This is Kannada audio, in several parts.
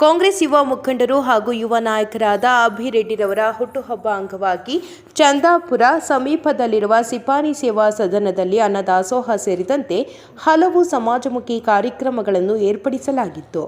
ಕಾಂಗ್ರೆಸ್ ಯುವ ಮುಖಂಡರು ಹಾಗೂ ಯುವ ನಾಯಕರಾದ ಅಭಿರೆಡ್ಡಿರವರ ಹುಟ್ಟುಹಬ್ಬ ಅಂಗವಾಗಿ ಚಂದಾಪುರ ಸಮೀಪದಲ್ಲಿರುವ ಸಿಪಾನಿ ಸೇವಾ ಸದನದಲ್ಲಿ ಅನ್ನದಾಸೋಹ ಸೇರಿದಂತೆ ಹಲವು ಸಮಾಜಮುಖಿ ಕಾರ್ಯಕ್ರಮಗಳನ್ನು ಏರ್ಪಡಿಸಲಾಗಿತ್ತು.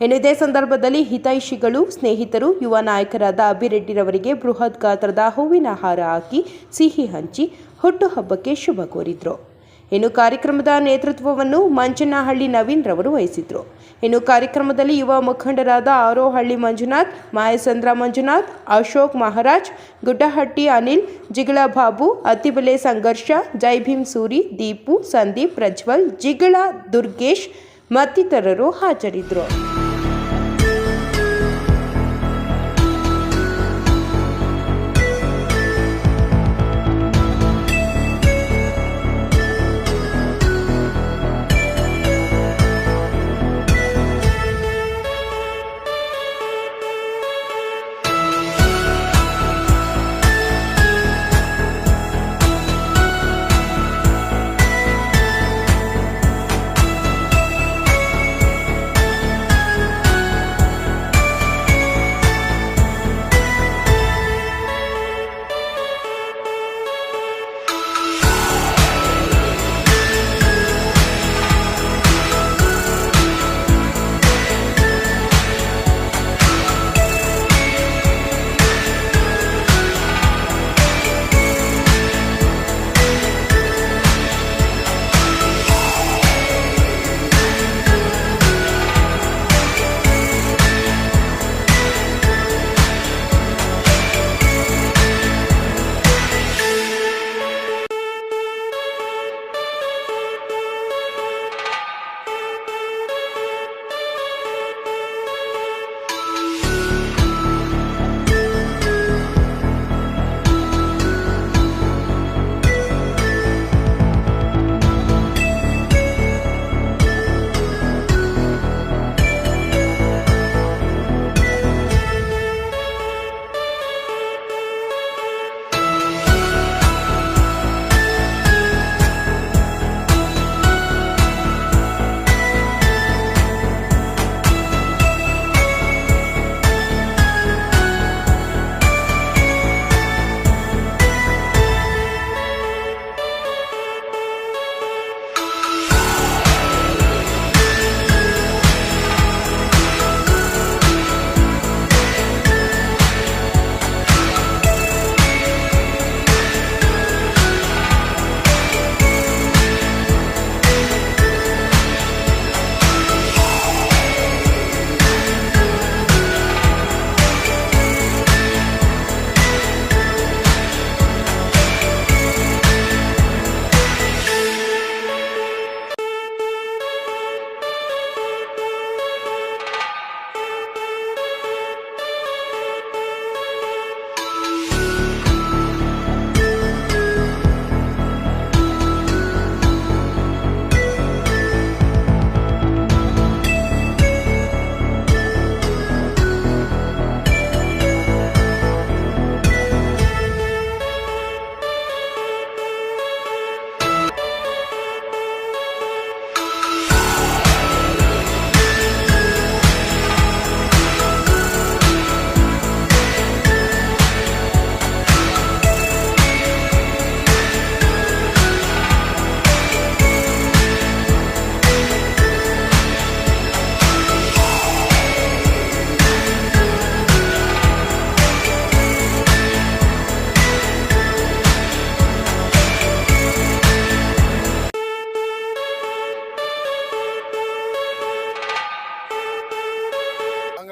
ಇದೇ ಸಂದರ್ಭದಲ್ಲಿ ಹಿತೈಷಿಗಳು, ಸ್ನೇಹಿತರು, ಯುವ ನಾಯಕರಾದ ಅಭಿರೆಡ್ಡಿರವರಿಗೆ ಬೃಹತ್ ಗಾತ್ರದ ಹೂವಿನ ಹಾರ ಹಾಕಿ ಸಿಹಿ ಹಂಚಿ ಹುಟ್ಟುಹಬ್ಬಕ್ಕೆ ಶುಭ ಕೋರಿದ್ರು. ಇನ್ನು ಕಾರ್ಯಕ್ರಮದ ನೇತೃತ್ವವನ್ನು ಮಂಚನಹಳ್ಳಿ ನವೀನ್ ರವರು ವಹಿಸಿದ್ರು. ಇನ್ನು ಕಾರ್ಯಕ್ರಮದಲ್ಲಿ ಯುವ ಮುಖಂಡರಾದ ಆರೋಹಳ್ಳಿ ಮಂಜುನಾಥ್, ಮಾಯಸಂದ್ರ ಮಂಜುನಾಥ್, ಅಶೋಕ್ ಮಹಾರಾಜ್, ಗುಡ್ಡಹಟ್ಟಿ ಅನಿಲ್ ಜಿಗಳ ಬಾಬು ಅತಿಬೆಲೆ ಸಂಘರ್ಷ ಜೈ ಭೀಮ್ ಸೂರಿ, ದೀಪು, ಸಂದೀಪ್, ಪ್ರಜ್ವಲ್ ಜಿಗಳ ದುರ್ಗೇಶ್ ಮತ್ತಿತರರು ಹಾಜರಿದ್ದರು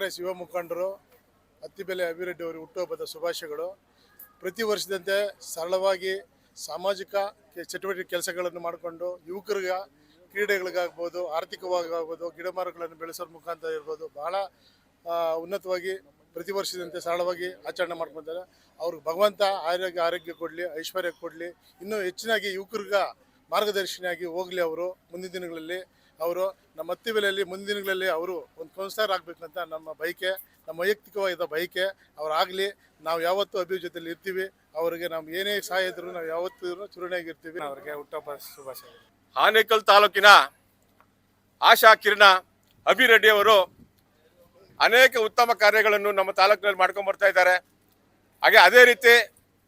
ಕಾಂಗ್ರೆಸ್ ಯುವ ಮುಖಂಡರು, ಅತ್ತಿಬೆಲೆ ಅಭಿವೃದ್ಧಿ ಅವರಿಗೆ ಹುಟ್ಟುಹಬ್ಬದ ಶುಭಾಶಯಗಳು. ಪ್ರತಿ ವರ್ಷದಂತೆ ಸರಳವಾಗಿ ಸಾಮಾಜಿಕ ಚಟುವಟಿಕೆ ಕೆಲಸಗಳನ್ನು ಮಾಡಿಕೊಂಡು ಯುವಕರಿಗೆ ಕ್ರೀಡೆಗಳಿಗಾಗ್ಬೋದು ಆರ್ಥಿಕವಾಗಿ ಆಗ್ಬೋದು ಗಿಡ ಮರಗಳನ್ನು ಬೆಳೆಸೋದ್ರ ಮುಖಾಂತರ ಇರ್ಬೋದು, ಬಹಳ ಉನ್ನತವಾಗಿ ಪ್ರತಿ ವರ್ಷದಂತೆ ಸರಳವಾಗಿ ಆಚರಣೆ ಮಾಡ್ಕೊತಾರೆ. ಅವ್ರಿಗೆ ಭಗವಂತ ಆರೋಗ್ಯ ಆರೋಗ್ಯ ಕೊಡಲಿ, ಐಶ್ವರ್ಯ ಕೊಡಲಿ, ಇನ್ನೂ ಹೆಚ್ಚಿನಾಗಿ ಯುವಕರಿಗೆ ಮಾರ್ಗದರ್ಶಿನಿಯಾಗಿ ಹೋಗಲಿ ಅವರು ಮುಂದಿನ ದಿನಗಳಲ್ಲಿ. ಅವರು ನಮ್ಮ ಹತ್ತಿ ಬೆಲೆಯಲ್ಲಿ ಮುಂದಿನ ದಿನಗಳಲ್ಲಿ ಅವರು ಒಂದು ಕೌನ್ಸಿಲರ್ ಆಗಬೇಕಂತ ನಮ್ಮ ಬಯಕೆ ನಮ್ಮ ವೈಯಕ್ತಿಕವಾದ ಬಯಕೆ ಅವರಾಗಲಿ ನಾವು ಯಾವತ್ತೂ ಅಭಿವೃದ್ಧಿಯಲ್ಲಿ ಜೊತೆಲಿ ಇರ್ತೀವಿ ಅವರಿಗೆ ನಾವು ಏನೇ ಸಹಾಯ ಇದ್ರು ನಾವು ಯಾವತ್ತೂ ಚುರುಣಿಯಾಗಿರ್ತೀವಿ ಅವರಿಗೆ ಹುಟ್ಟುಹಬ್ಬ ಶುಭಾಶಯ. ಆನೇಕಲ್ ತಾಲೂಕಿನ ಆಶಾ ಕಿರಣ ಅಭಿರೆಡ್ಡಿ ಅವರು ಅನೇಕ ಉತ್ತಮ ಕಾರ್ಯಗಳನ್ನು ನಮ್ಮ ತಾಲೂಕಿನಲ್ಲಿ ಮಾಡ್ಕೊಂಡು ಬರ್ತಾ ಇದ್ದಾರೆ. ಹಾಗೆ ಅದೇ ರೀತಿ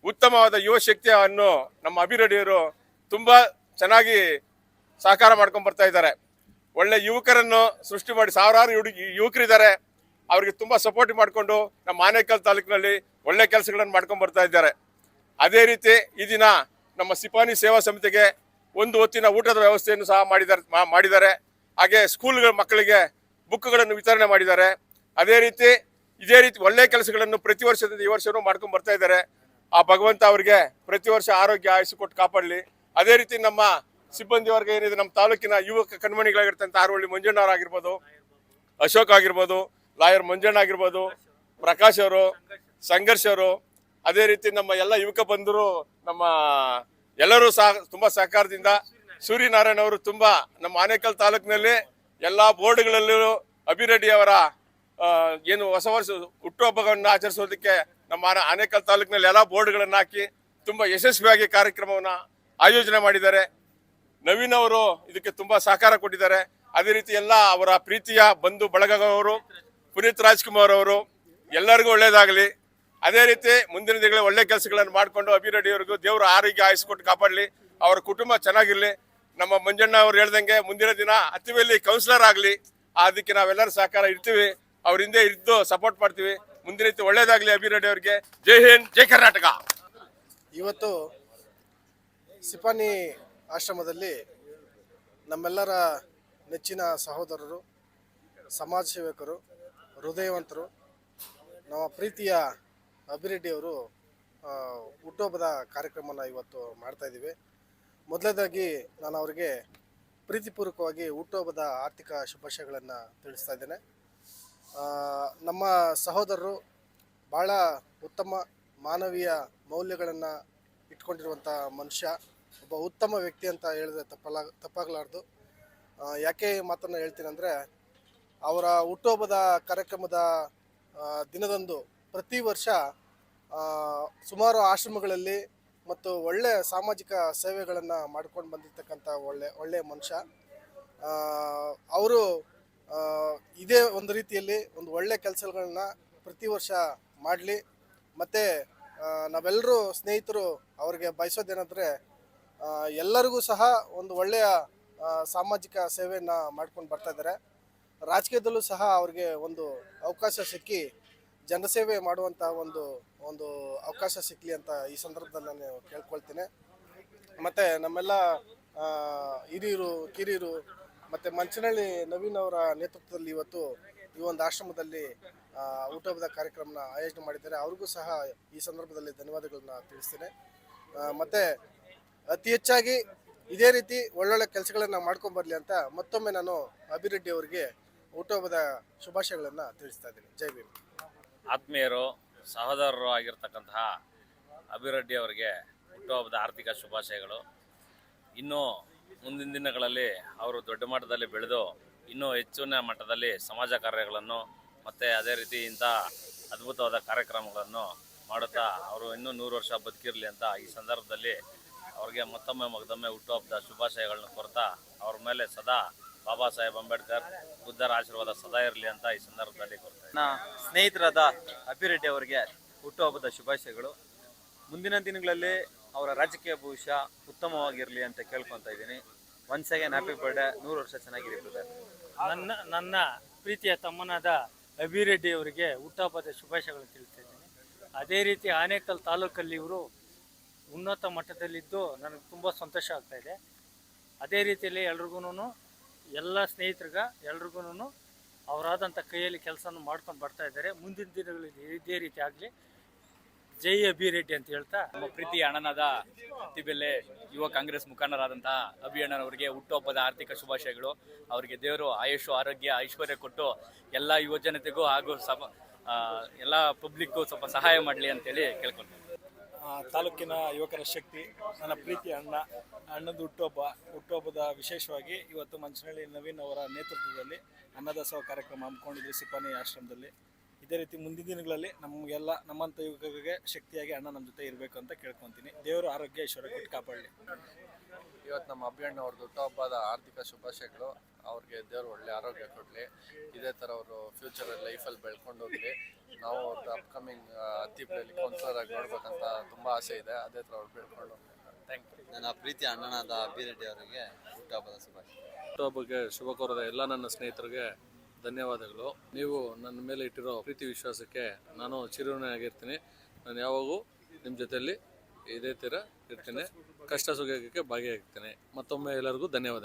ಉತ್ತಮವಾದ ಯುವ ಶಕ್ತಿಯನ್ನು ನಮ್ಮ ಅಭಿರೆಡ್ಡಿಯವರು ತುಂಬ ಚೆನ್ನಾಗಿ ಸಹಕಾರ ಮಾಡ್ಕೊಂಡು ಬರ್ತಾ ಇದ್ದಾರೆ. ಒಳ್ಳೆ ಯುವಕರನ್ನು ಸೃಷ್ಟಿ ಮಾಡಿ ಸಾವಿರಾರು ಹುಡುಗಿ ಯುವಕರಿದ್ದಾರೆ. ಅವರಿಗೆ ತುಂಬ ಸಪೋರ್ಟ್ ಮಾಡಿಕೊಂಡು ನಮ್ಮ ಆನೇಕಲ್ ತಾಲೂಕಿನಲ್ಲಿ ಒಳ್ಳೆ ಕೆಲಸಗಳನ್ನು ಮಾಡ್ಕೊಂಡು ಬರ್ತಾ ಇದ್ದಾರೆ. ಅದೇ ರೀತಿ ಈ ದಿನ ನಮ್ಮ ಸಿಪಾನಿ ಸೇವಾ ಸಮಿತಿಗೆ ಒಂದು ಹೊತ್ತಿನ ಊಟದ ವ್ಯವಸ್ಥೆಯನ್ನು ಸಹ ಮಾಡಿದ್ದಾರೆ ಮಾಡಿದ್ದಾರೆ. ಹಾಗೆ ಸ್ಕೂಲ್ಗಳ ಮಕ್ಕಳಿಗೆ ಬುಕ್ಗಳನ್ನು ವಿತರಣೆ ಮಾಡಿದ್ದಾರೆ. ಅದೇ ರೀತಿ ಇದೇ ರೀತಿ ಒಳ್ಳೆ ಕೆಲಸಗಳನ್ನು ಪ್ರತಿ ವರ್ಷದಿಂದ ಈ ವರ್ಷವೂ ಮಾಡ್ಕೊಂಡು ಬರ್ತಾ ಇದ್ದಾರೆ. ಆ ಭಗವಂತ ಅವರಿಗೆ ಪ್ರತಿ ವರ್ಷ ಆರೋಗ್ಯ ಆಯಸ್ಸು ಕೊಟ್ಟು ಕಾಪಾಡಲಿ. ಅದೇ ರೀತಿ ನಮ್ಮ ಸಿಬ್ಬಂದಿ ವರ್ಗ ಏನಿದೆ, ನಮ್ಮ ತಾಲೂಕಿನ ಯುವಕ ಕಣ್ಮಣಿಗಳಾಗಿರ್ತಂತ ಆರೋಳ್ಳಿ ಮಂಜಣ್ಣವರಾಗಿರ್ಬೋದು ಅಶೋಕ್ ಆಗಿರ್ಬೋದು, ಲಾಯರ್ ಮಂಜಣ್ಣ ಆಗಿರ್ಬೋದು, ಪ್ರಕಾಶ್ ಅವರು, ಸಂಘರ್ಷ್ ಅವರು, ಅದೇ ರೀತಿ ನಮ್ಮ ಎಲ್ಲ ಯುವಕ ಬಂಧುರು, ನಮ್ಮ ಎಲ್ಲರೂ ಸಹ ತುಂಬ ಸಹಕಾರದಿಂದ ಸೂರ್ಯನಾರಾಯಣ ಅವರು ತುಂಬ ನಮ್ಮ ಆನೇಕಲ್ ತಾಲೂಕಿನಲ್ಲಿ ಎಲ್ಲ ಬೋರ್ಡ್ಗಳಲ್ಲೂ ಅಭಿರೆಡ್ಡಿ ಅವರ ಏನು ಹೊಸ ವರ್ಷ ಹುಟ್ಟುಹಬ್ಬವನ್ನು ಆಚರಿಸೋದಕ್ಕೆ ನಮ್ಮ ಆನೇಕಲ್ ತಾಲೂಕಿನಲ್ಲಿ ಎಲ್ಲ ಬೋರ್ಡ್ಗಳನ್ನು ಹಾಕಿ ತುಂಬ ಯಶಸ್ವಿಯಾಗಿ ಕಾರ್ಯಕ್ರಮವನ್ನು ಆಯೋಜನೆ ಮಾಡಿದ್ದಾರೆ. ನವೀನ್ ಅವರು ಇದಕ್ಕೆ ತುಂಬಾ ಸಹಕಾರ ಕೊಟ್ಟಿದ್ದಾರೆ. ಅದೇ ರೀತಿ ಎಲ್ಲ ಅವರ ಪ್ರೀತಿಯ ಬಂಧು ಬಳಗವರು ಪುನೀತ್ ರಾಜ್ಕುಮಾರ್ ಅವರು, ಎಲ್ಲರಿಗೂ ಒಳ್ಳೇದಾಗಲಿ. ಅದೇ ರೀತಿ ಮುಂದಿನ ದಿನಗಳ ಒಳ್ಳೆ ಕೆಲಸಗಳನ್ನು ಮಾಡಿಕೊಂಡು ಅಭಿರೆಡ್ಡಿಯವರಿಗೂ ದೇವರ ಆರೋಗ್ಯ ಆಯಿಸ್ಕೊಟ್ಟು ಕಾಪಾಡಲಿ. ಅವರ ಕುಟುಂಬ ಚೆನ್ನಾಗಿರಲಿ. ನಮ್ಮ ಮಂಜಣ್ಣ ಅವ್ರು ಹೇಳ್ದಂಗೆ ಮುಂದಿನ ದಿನ ಅತಿವೇಲಿ ಕೌನ್ಸಿಲರ್ ಆಗಲಿ. ಅದಕ್ಕೆ ನಾವೆಲ್ಲರೂ ಸಹಕಾರ ಇರ್ತೀವಿ ಅವ್ರ ಹಿಂದೆ ಇದ್ದು ಸಪೋರ್ಟ್ ಮಾಡ್ತೀವಿ. ಮುಂದಿನ ರೀತಿ ಒಳ್ಳೇದಾಗಲಿ ಅಭಿರೆಡ್ಡಿ ಅವರಿಗೆ. ಜೈ ಹಿಂದ್, ಜೈ ಕರ್ನಾಟಕ. ಇವತ್ತು ಸಿಪಾನಿ ಆಶ್ರಮದಲ್ಲಿ ನಮ್ಮೆಲ್ಲರ ನೆಚ್ಚಿನ ಸಹೋದರರು, ಸಮಾಜ ಸೇವಕರು, ಹೃದಯವಂತರು, ನಮ್ಮ ಪ್ರೀತಿಯ ಅಭಿರೆಡ್ಡಿಯವರು ಹುಟ್ಟುಹಬ್ಬದ ಕಾರ್ಯಕ್ರಮನ ಇವತ್ತು ಮಾಡ್ತಾ ಇದ್ದೀವಿ. ಮೊದಲನೇದಾಗಿ ನಾನು ಅವರಿಗೆ ಪ್ರೀತಿಪೂರ್ವಕವಾಗಿ ಹುಟ್ಟುಹಬ್ಬದ ಆರ್ಥಿಕ ಶುಭಾಶಯಗಳನ್ನು ತಿಳಿಸ್ತಾ ಇದ್ದೇನೆ. ನಮ್ಮ ಸಹೋದರರು ಭಾಳ ಉತ್ತಮ ಮಾನವೀಯ ಮೌಲ್ಯಗಳನ್ನು ಇಟ್ಕೊಂಡಿರುವಂಥ ಮನುಷ್ಯ. ಒಬ್ಬ ಉತ್ತಮ ವ್ಯಕ್ತಿ ಅಂತ ಹೇಳಿದ್ರೆ ತಪ್ಪಲ್ಲ ತಪ್ಪಾಗಲಾರ್ದು. ಯಾಕೆ ಮಾತನ್ನು ಹೇಳ್ತೀನಿ ಅಂದರೆ, ಅವರ ಹುಟ್ಟುಹಬ್ಬದ ಕಾರ್ಯಕ್ರಮದ ದಿನದಂದು ಪ್ರತಿ ವರ್ಷ ಸುಮಾರು ಆಶ್ರಮಗಳಲ್ಲಿ ಮತ್ತು ಒಳ್ಳೆಯ ಸಾಮಾಜಿಕ ಸೇವೆಗಳನ್ನು ಮಾಡ್ಕೊಂಡು ಬಂದಿರತಕ್ಕಂಥ ಒಳ್ಳೆ ಒಳ್ಳೆಯ ಮನುಷ್ಯ. ಅವರು ಇದೇ ಒಂದು ರೀತಿಯಲ್ಲಿ ಒಂದು ಒಳ್ಳೆ ಕೆಲಸಗಳನ್ನ ಪ್ರತಿ ವರ್ಷ ಮಾಡಲಿ. ಮತ್ತು ನಾವೆಲ್ಲರೂ ಸ್ನೇಹಿತರು ಅವ್ರಿಗೆ ಬಯಸೋದೇನೆಂದರೆ ಎಲ್ಲರಿಗೂ ಸಹ ಒಂದು ಒಳ್ಳೆಯ ಸಾಮಾಜಿಕ ಸೇವೆಯನ್ನು ಮಾಡ್ಕೊಂಡು ಬರ್ತಾ ಇದ್ದಾರೆ. ರಾಜಕೀಯದಲ್ಲೂ ಸಹ ಅವ್ರಿಗೆ ಒಂದು ಅವಕಾಶ ಸಿಕ್ಕಿ ಜನಸೇವೆ ಮಾಡುವಂಥ ಒಂದು ಒಂದು ಅವಕಾಶ ಸಿಕ್ಕಲಿ ಅಂತ ಈ ಸಂದರ್ಭದಲ್ಲಿ ನಾನು ಕೇಳ್ಕೊಳ್ತೇನೆ. ಮತ್ತು ನಮ್ಮೆಲ್ಲ ಹಿರಿಯರು, ಕಿರಿಯರು ಮತ್ತು ಮಂಚನಹಳ್ಳಿ ನವೀನ್ ಅವರ ನೇತೃತ್ವದಲ್ಲಿ ಇವತ್ತು ಈ ಒಂದು ಆಶ್ರಮದಲ್ಲಿ ಊಟಬದ ಕಾರ್ಯಕ್ರಮನ ಆಯೋಜನೆ ಮಾಡಿದ್ದಾರೆ. ಅವ್ರಿಗೂ ಸಹ ಈ ಸಂದರ್ಭದಲ್ಲಿ ಧನ್ಯವಾದಗಳನ್ನ ತಿಳಿಸ್ತೇನೆ. ಮತ್ತೆ ಅತಿ ಹೆಚ್ಚಾಗಿ ಇದೇ ರೀತಿ ಒಳ್ಳೊಳ್ಳೆ ಕೆಲಸಗಳನ್ನು ಮಾಡ್ಕೊಂಡು ಬರಲಿ ಅಂತ ಮತ್ತೊಮ್ಮೆ ನಾನು ಅಭಿರೆಡ್ಡಿ ಅವರಿಗೆ ಹುಟ್ಟುಹಬ್ಬದ ಶುಭಾಶಯಗಳನ್ನು ತಿಳಿಸ್ತಾ ಇದ್ದೀನಿ. ಜೈ ಭೀಮ್. ಆತ್ಮೀಯರು, ಸಹೋದರರು ಆಗಿರ್ತಕ್ಕಂತಹ ಅಭಿರೆಡ್ಡಿ ಅವರಿಗೆ ಹುಟ್ಟುಹಬ್ಬದ ಆರ್ಥಿಕ ಶುಭಾಶಯಗಳು. ಇನ್ನೂ ಮುಂದಿನ ದಿನಗಳಲ್ಲಿ ಅವರು ದೊಡ್ಡ ಮಟ್ಟದಲ್ಲಿ ಬೆಳೆದು ಇನ್ನೂ ಹೆಚ್ಚಿನ ಮಟ್ಟದಲ್ಲಿ ಸಮಾಜ ಕಾರ್ಯಗಳನ್ನು ಮತ್ತು ಅದೇ ರೀತಿ ಇಂಥ ಅದ್ಭುತವಾದ ಕಾರ್ಯಕ್ರಮಗಳನ್ನು ಮಾಡುತ್ತಾ ಅವರು ಇನ್ನೂ ನೂರು ವರ್ಷ ಬದುಕಿರಲಿ ಅಂತ ಈ ಸಂದರ್ಭದಲ್ಲಿ ಅವ್ರಿಗೆ ಮತ್ತೊಮ್ಮೆ ಮಗದೊಮ್ಮೆ ಹುಟ್ಟುಹಬ್ಬದ ಶುಭಾಶಯಗಳನ್ನು ಕೊಡ್ತಾ ಅವ್ರ ಮೇಲೆ ಸದಾ ಬಾಬಾ ಸಾಹೇಬ್ ಅಂಬೇಡ್ಕರ್ ಬುದ್ಧರ ಆಶೀರ್ವಾದ ಸದಾ ಇರಲಿ ಅಂತ ಈ ಸಂದರ್ಭದಲ್ಲಿ ನನ್ನ ಸ್ನೇಹಿತರಾದ ಅಭಿರೆಡ್ಡಿ ಅವರಿಗೆ ಹುಟ್ಟುಹಬ್ಬದ ಶುಭಾಶಯಗಳು. ಮುಂದಿನ ದಿನಗಳಲ್ಲಿ ಅವರ ರಾಜಕೀಯ ಭವಿಷ್ಯ ಉತ್ತಮವಾಗಿರಲಿ ಅಂತ ಕೇಳ್ಕೊತಾ ಇದ್ದೀನಿ. ಒನ್ಸ್ ಅಗೇನ್ ಹ್ಯಾಪಿ ಬರ್ಡೇ ನೂರು ವರ್ಷ ಚೆನ್ನಾಗಿರ್ತದೆ ನನ್ನ ನನ್ನ ಪ್ರೀತಿಯ ತಮ್ಮನಾದ ಅಭಿರೆಡ್ಡಿ ಅವರಿಗೆ ಹುಟ್ಟುಹಬ್ಬದ ಶುಭಾಶಯಗಳನ್ನು ತಿಳಿಸ್ತಾ ಇದ್ದೀನಿ. ಅದೇ ರೀತಿ ಆನೇಕಲ್ ತಾಲೂಕಲ್ಲಿ ಇವರು ಉನ್ನತ ಮಟ್ಟದಲ್ಲಿದ್ದು ನನಗೆ ತುಂಬ ಸಂತೋಷ ಆಗ್ತಾ ಇದೆ. ಅದೇ ರೀತಿಯಲ್ಲಿ ಎಲ್ರಿಗೂ ಎಲ್ಲ ಸ್ನೇಹಿತರಿಗ ಎಲ್ರಿಗೂ ಅವರಾದಂಥ ಕೈಯಲ್ಲಿ ಕೆಲಸನ ಮಾಡ್ಕೊಂಡು ಬರ್ತಾ ಇದ್ದಾರೆ. ಮುಂದಿನ ದಿನಗಳಲ್ಲಿ ಇದೇ ರೀತಿ ಆಗಲಿ. ಜೈ ಅಭಿರೆಡ್ಡಿ ಅಂತ ಹೇಳ್ತಾ. ನಮ್ಮ ಪ್ರೀತಿಯ ಅಣ್ಣನಾದ ಅತ್ತಿಬೆಲೆ ಯುವ ಕಾಂಗ್ರೆಸ್ ಮುಖಂಡರಾದಂತಹ ಅಭಿ ಅಣ್ಣನವರಿಗೆ ಹುಟ್ಟುಹಬ್ಬದ ಆರ್ಥಿಕ ಶುಭಾಶಯಗಳು. ಅವರಿಗೆ ದೇವರು ಆಯುಷು, ಆರೋಗ್ಯ, ಐಶ್ವರ್ಯ ಕೊಟ್ಟು ಎಲ್ಲ ಯುವ ಜನತೆಗೂ ಹಾಗೂ ಸಮ ಎಲ್ಲ ಪಬ್ಲಿಕ್ಗೂ ಸ್ವಲ್ಪ ಸಹಾಯ ಮಾಡಲಿ ಅಂತೇಳಿ ಕೇಳ್ಕೊಳ್ತೀನಿ. ತಾಲೂಕಿನ ಯುವಕರ ಶಕ್ತಿ, ನನ್ನ ಪ್ರೀತಿ ಅಣ್ಣ, ಅಣ್ಣದ ಹುಟ್ಟುಹಬ್ಬ, ಹುಟ್ಟುಹಬ್ಬದ ವಿಶೇಷವಾಗಿ ಇವತ್ತು ಮಂಚನಹಳ್ಳಿ ನವೀನ್ ಅವರ ನೇತೃತ್ವದಲ್ಲಿ ಅನ್ನದಾಸೋಹ ಕಾರ್ಯಕ್ರಮ ಹಮ್ಮಿಕೊಂಡಿದ್ವಿ ಸಿಪಾನಿ ಆಶ್ರಮದಲ್ಲಿ. ಇದೇ ರೀತಿ ಮುಂದಿನ ದಿನಗಳಲ್ಲಿ ನಮಗೆಲ್ಲ ನಮ್ಮಂಥ ಯುವಕರಿಗೆ ಶಕ್ತಿಯಾಗಿ ಅಣ್ಣ ನಮ್ಮ ಜೊತೆ ಇರಬೇಕು ಅಂತ ಕೇಳ್ಕೊತೀನಿ. ದೇವರು ಆರೋಗ್ಯ, ಐಶ್ವರ್ಯ ಕೊಟ್ಟು ಕಾಪಾಡಲಿ. ಇವತ್ತು ನಮ್ಮ ಅಭಿಯಣ್ಣ ಅವ್ರದ್ದು ಹುಟ್ಟುಹಬ್ಬದ ಆರ್ಥಿಕ ಶುಭಾಶಯಗಳು. ಅವ್ರಿಗೆ ದೇವ್ರು ಒಳ್ಳೆ ಆರೋಗ್ಯ ಕೊಡಲಿ ಇದೇ ಥರ ಅವರು ಫ್ಯೂಚರ್ ಲೈಫಲ್ಲಿ ಬೆಳ್ಕೊಂಡು ಹೋಗಲಿ. ನಾವು ಅವ್ರದ್ದು ಅಪ್ಕಮಿಂಗ್ ಹತ್ತಿಬೆಲೆಯಲ್ಲಿ ಕೌನ್ಸಿಲರ್ ಆಗಿ ನೋಡ್ಬೇಕಂತ ತುಂಬ ಆಸೆ ಇದೆ. ಅದೇ ಥರ ಅವ್ರು ಬೆಳ್ಕೊಂಡು ಹೋಗ್ಲಿ ಥ್ಯಾಂಕ್ ಯು ನನ್ನ ಪ್ರೀತಿ ಅಣ್ಣನಾದ ಅಭಿರೆಡ್ಡಿ ಅವರಿಗೆ ಹುಟ್ಟುಹಬ್ಬದ ಶುಭಾಶಯ. ಹುಟ್ಟುಹಬ್ಬಕ್ಕೆ ಶುಭ ಕೋರದ ಎಲ್ಲ ನನ್ನ ಸ್ನೇಹಿತರಿಗೆ ಧನ್ಯವಾದಗಳು. ನೀವು ನನ್ನ ಮೇಲೆ ಇಟ್ಟಿರೋ ಪ್ರೀತಿ ವಿಶ್ವಾಸಕ್ಕೆ ನಾನು ಚಿರಋಣಿಯಾಗಿರ್ತೀನಿ ನಾನು ಯಾವಾಗೂ ನಿಮ್ಮ ಜೊತೆಯಲ್ಲಿ ಇದೇ ಥರ ಇರ್ತೀನಿ. ಕಷ್ಟ ಸುಖಕ್ಕೆ ಭಾಗಿಯಾಗ್ತೀನಿ. ಮತ್ತೊಮ್ಮೆ ಎಲ್ಲರಿಗೂ ಧನ್ಯವಾದಗಳು.